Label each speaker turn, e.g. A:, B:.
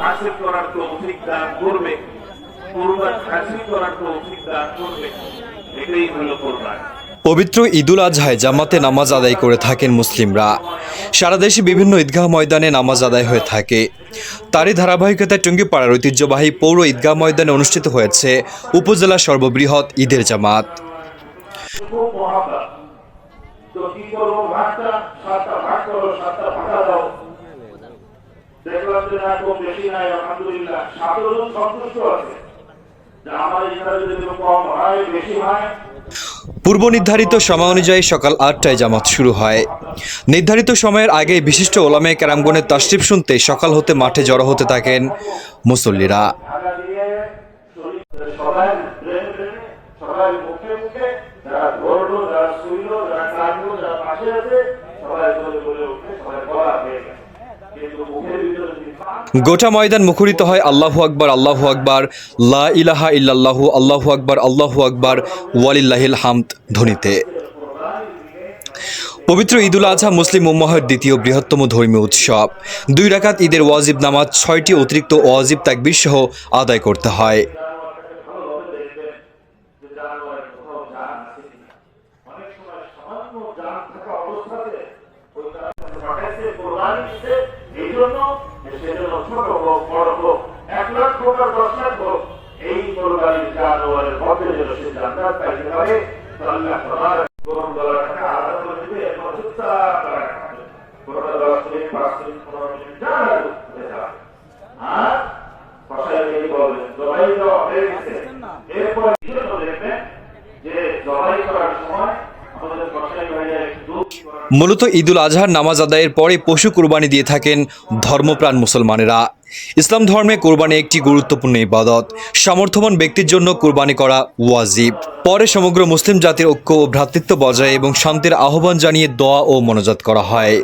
A: হাসিল করার তৌফিক দান করবে। কোরবান হাসিল করার তৌফিক দান করবে। এটাই হলো কোরবান
B: পবিত্র ঈদুল আজহায় জামাতে নামাজ আদায় করে থাকেন মুসলিমরা। সারা দেশে বিভিন্ন ঈদগাহ ময়দানে নামাজ আদায় হয়ে থাকে। তারই ধারাবাহিকতায় টুঙ্গিপাড়ার ঐতিহ্যবাহী পৌর ঈদগাহ ময়দানে অনুষ্ঠিত হয়েছে উপজেলার সর্ববৃহৎ ঈদের জামাত।
A: খুব মহাব্বত তো কি করব? ভাগটা সাতটা ভাগ করো সাতটা ভাগা দাও।
B: পূর্ব নির্ধারিত সময় অনুযায়ী সকাল আটটায় জামাত শুরু হয়। নির্ধারিত সময়ের আগে বিশিষ্ট ওলামে ক্যারামগণের তাশরিফ শুনতে সকাল হতে মাঠে জড়ো হতে থাকেন মুসল্লিরা।
A: সবাই
B: গোটা ময়দান মুখরিত হয় আল্লাহু আকবার আল্লাহু আকবার, লা ইলাহা ইল্লাল্লাহু, আল্লাহু আকবার আল্লাহু আকবার, ওয়ালিল্লাহিল হামদ ধ্বনিতে। পবিত্র ঈদুল আজহা মুসলিম উম্মাহের দ্বিতীয় বৃহত্তম ধর্মীয় উৎসব। দুই রাকাত ঈদের ওয়াজিব নামাজ, ছয়টি অতিরিক্ত ওয়াজিব তাকবির সহ আদায় করতে হয়।
A: অবস্থাতে
B: মূলত ঈদুল আজহার নামাজ আদায়ের পরে পশু কুরবানি দিয়ে থাকেন ধর্মপ্রাণ মুসলমানেরা। ইসলাম ধর্মে কোরবানি একটি গুরুত্বপূর্ণ ইবাদত। সামর্থ্যবান ব্যক্তির জন্য কোরবানি করা ওয়াজিব। পরে সমগ্র মুসলিম জাতির ঐক্য ও ভ্রাতৃত্ব বজায় এবং শান্তির আহ্বান জানিয়ে দোয়া ও মনোজাত করা হয়।